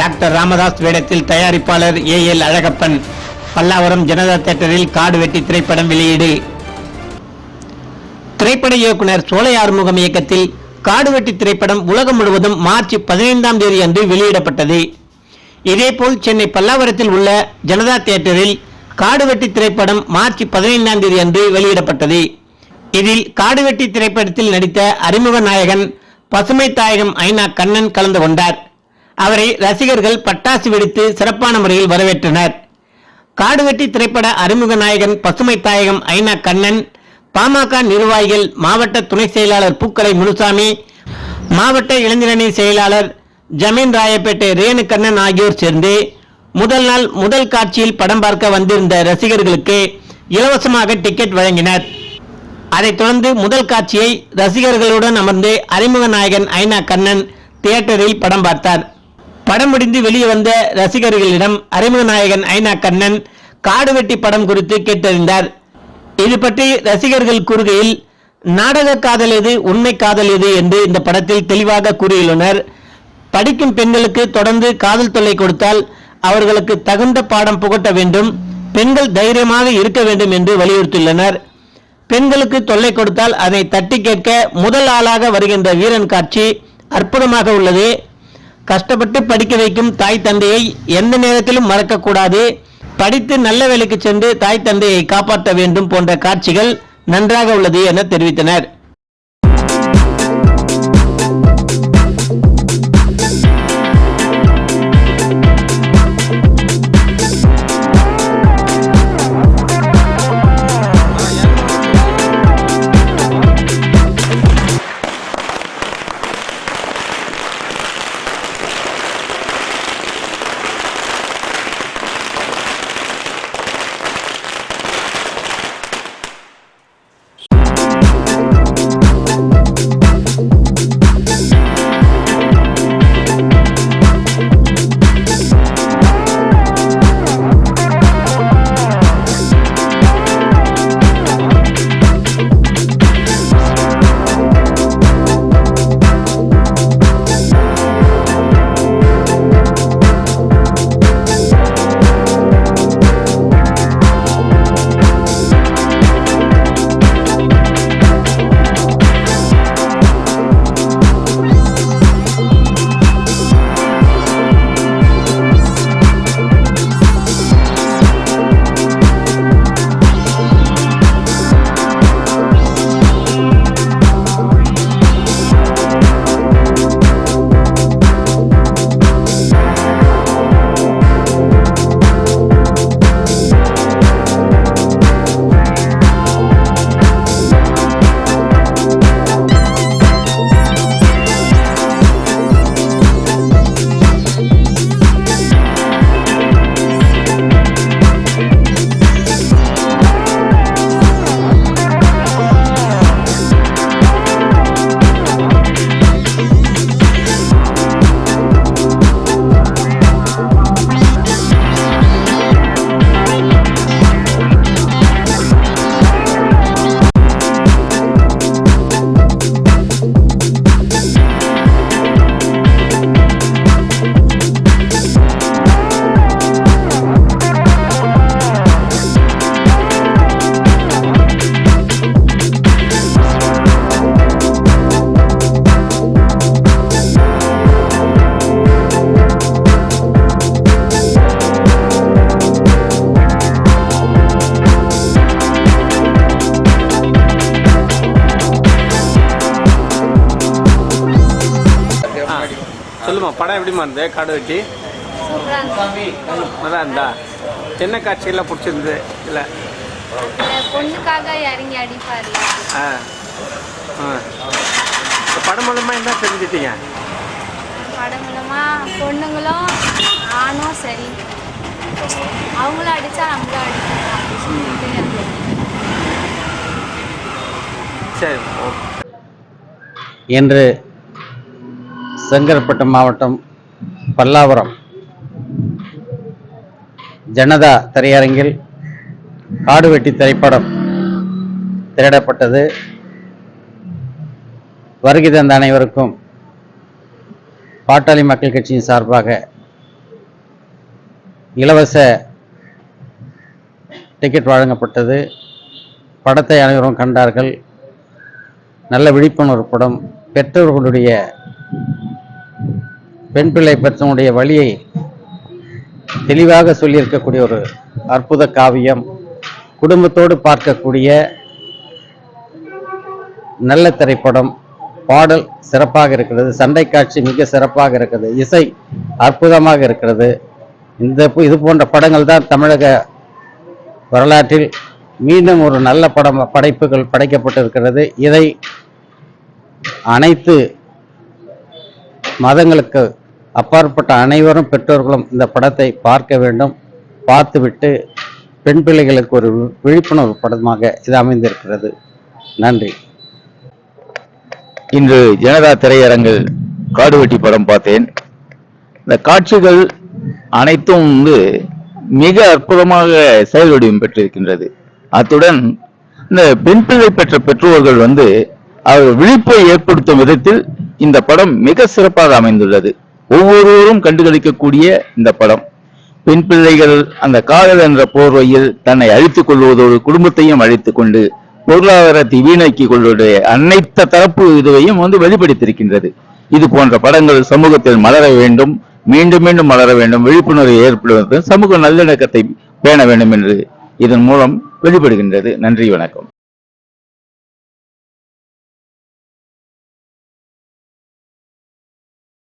Doctor Ramadoss வேடத்தில் தயாரிப்பாளர் A L Alagappan. Pallavaram Janata தியேட்டரில் காடு வெட்டி திரைப்படம் வெளியீடு. திரைப்பட இயக்குனர் சோலை ஆறுமுகம் இயக்கத்தில் காடுவெட்டி திரைப்படம் உலகம் முழுவதும் மார்ச் பதினைந்தாம் தேதி அன்று வெளியிடப்பட்டது. இதேபோல் சென்னை பல்லாவரத்தில் உள்ள ஜனதா தியேட்டரில் காடுவெட்டி திரைப்படம் மார்ச் பதினைந்தாம் தேதி அன்று வெளியிடப்பட்டது. இதில் காடுவெட்டி திரைப்படத்தில் நடித்த அறிமுக நாயகன் பசுமை தாயகம் ஐநா கண்ணன் கலந்து கொண்டார். அவரை ரசிகர்கள் பட்டாசு வெடித்து சிறப்பான முறையில் வரவேற்றனர். காடுவெட்டி திரைப்பட அறிமுக நாயகன் பசுமை தாயகம் ஐநா கண்ணன் பாமக நிர்வாகிகள் மாவட்ட துணை செயலாளர் பூக்கலை முனுசாமி மாவட்ட இளைஞரணி செயலாளர் ஜமீன் ராயப்பேட்டை ரேணு கண்ணன் ஆகியோர் சேர்ந்து முதல் நாள் முதல் காட்சியில் படம் பார்க்க வந்திருந்த ரசிகர்களுக்கு இலவசமாக டிக்கெட் வழங்கினர். அதைத் தொடர்ந்து முதல் காட்சியை ரசிகர்களுடன் அமர்ந்து அறிமுக நாயகன் ஐநா கண்ணன் தியேட்டரில் படம் பார்த்தார். படம் முடிந்து வெளியே வந்த ரசிகர்களிடம் அறிமுக நாயகன் ஐநா கண்ணன் காடுவெட்டி படம் குறித்து கேட்டறிந்தார். இது பற்றி ரசிகர்கள் கூறுகையில் நாடக காதல் எது உண்மை காதல் எது? என்று இந்த படத்தில் தெளிவாக கூறியுள்ளனர். படிக்கும் பெண்களுக்கு தொடர்ந்து காதல் தொல்லை கொடுத்தால் அவர்களுக்கு தகுந்த பாடம் புகட்ட வேண்டும் பெண்கள் தைரியமாக இருக்க வேண்டும் என்று வலியுறுத்தியுள்ளனர். பெண்களுக்கு தொல்லை கொடுத்தால் அதை தட்டி கேட்க முதல் ஆளாக வருகின்ற வீரன் காட்சி அற்புதமாக உள்ளது. கஷ்டப்பட்டு படிக்க வைக்கும் தாய் தந்தையை எந்த நேரத்திலும் மறக்கக்கூடாது. படித்து நல்ல வேலைக்கு சென்று தாய் தந்தையை காப்பாற்ற வேண்டும் போன்ற காட்சிகள் நன்றாக உள்ளது என தெரிவித்தனர். சொல்லுமா படம் எப்படிமா இருந்தது? காடு வெட்டி? நல்லா இருந்தா? என்ன காட்சியெல்லாம் பிடிச்சிருந்தது? இல்லை? பொண்ணுக்காக இறங்கி அடிப்பார்ல ஆ. ஆ. படம் மூலமாக என்ன தெரிஞ்சிட்டீங்க? படம் மூலமா பொண்ணுங்களும் ஆணும் சரி. அவங்களும் அடிச்சா நம்மளும் சொல்லிட்டு சரி இன்று செங்கல்பட்டு மாவட்டம் பல்லாவரம். ஜனதா திரையரங்கில் காடுவெட்டி திரைப்படம் திரையிடப்பட்டது. வருகை தந்த அனைவருக்கும் பாட்டாளி மக்கள் கட்சியின் சார்பாக இலவச டிக்கெட் வழங்கப்பட்டது. படத்தை அனைவரும் கண்டார்கள். நல்ல விழிப்புணர்வு படம் பெற்றோர்களுடைய பெண் பிள்ளை பெற்றனுடைய வழியை தெளிவாக சொல்லியிருக்கக்கூடிய ஒரு அற்புத காவியம் குடும்பத்தோடு பார்க்கக்கூடிய நல்ல திரைப்படம் பாடல் சிறப்பாக இருக்கிறது சண்டை காட்சி மிக சிறப்பாக இருக்கிறது இசை அற்புதமாக இருக்கிறது. இந்த இது போன்ற படங்கள் தான் தமிழக வரலாற்றில் மீண்டும் ஒரு நல்ல படம் படைப்புகள் படைக்கப்பட்டிருக்கிறது. இதை அனைத்து மதங்களுக்கு அப்பாற்பட்ட அனைவரும் பெற்றோர்களும் இந்த படத்தை பார்க்க வேண்டும். பார்த்துவிட்டு பெண் பிள்ளைகளுக்கு ஒரு விழிப்புணர்வு படமாக இது அமைந்திருக்கிறது. நன்றி. இன்று ஜனதா திரையரங்கில் காடுவெட்டி படம் பார்த்தேன். இந்த காட்சிகள் அனைத்தும் வந்து மிக அற்புதமாக செயல் வடிவம் பெற்றிருக்கின்றது. அத்துடன் இந்த பெண் பிள்ளை பெற்ற பெற்றோர்கள் வந்து அவர் விழிப்பை ஏற்படுத்தும் விதத்தில் இந்த படம் மிக சிறப்பாக அமைந்துள்ளது. ஒவ்வொருவரும் கண்டுகளிக்கக்கூடிய இந்த படம். பெண் பிள்ளைகள் அந்த காதல் என்ற போர்வையில் தன்னை அழித்துக் கொள்வதோடு குடும்பத்தையும் அழித்துக் கொண்டு பொருளாதாரத்தை வீணாக்கிக் கொள்வதுடைய அனைத்து தரப்பு இதுவையும் வந்து வெளிப்படுத்தியிருக்கின்றது. இது போன்ற படங்கள் சமூகத்தில் மலர வேண்டும் மீண்டும் மீண்டும் மலர வேண்டும் விழிப்புணர்வு ஏற்படுவதற்கு சமூக நல்லிணக்கத்தை பேண வேண்டும் என்று இதன் மூலம் வெளிப்படுகின்றது. நன்றி வணக்கம்.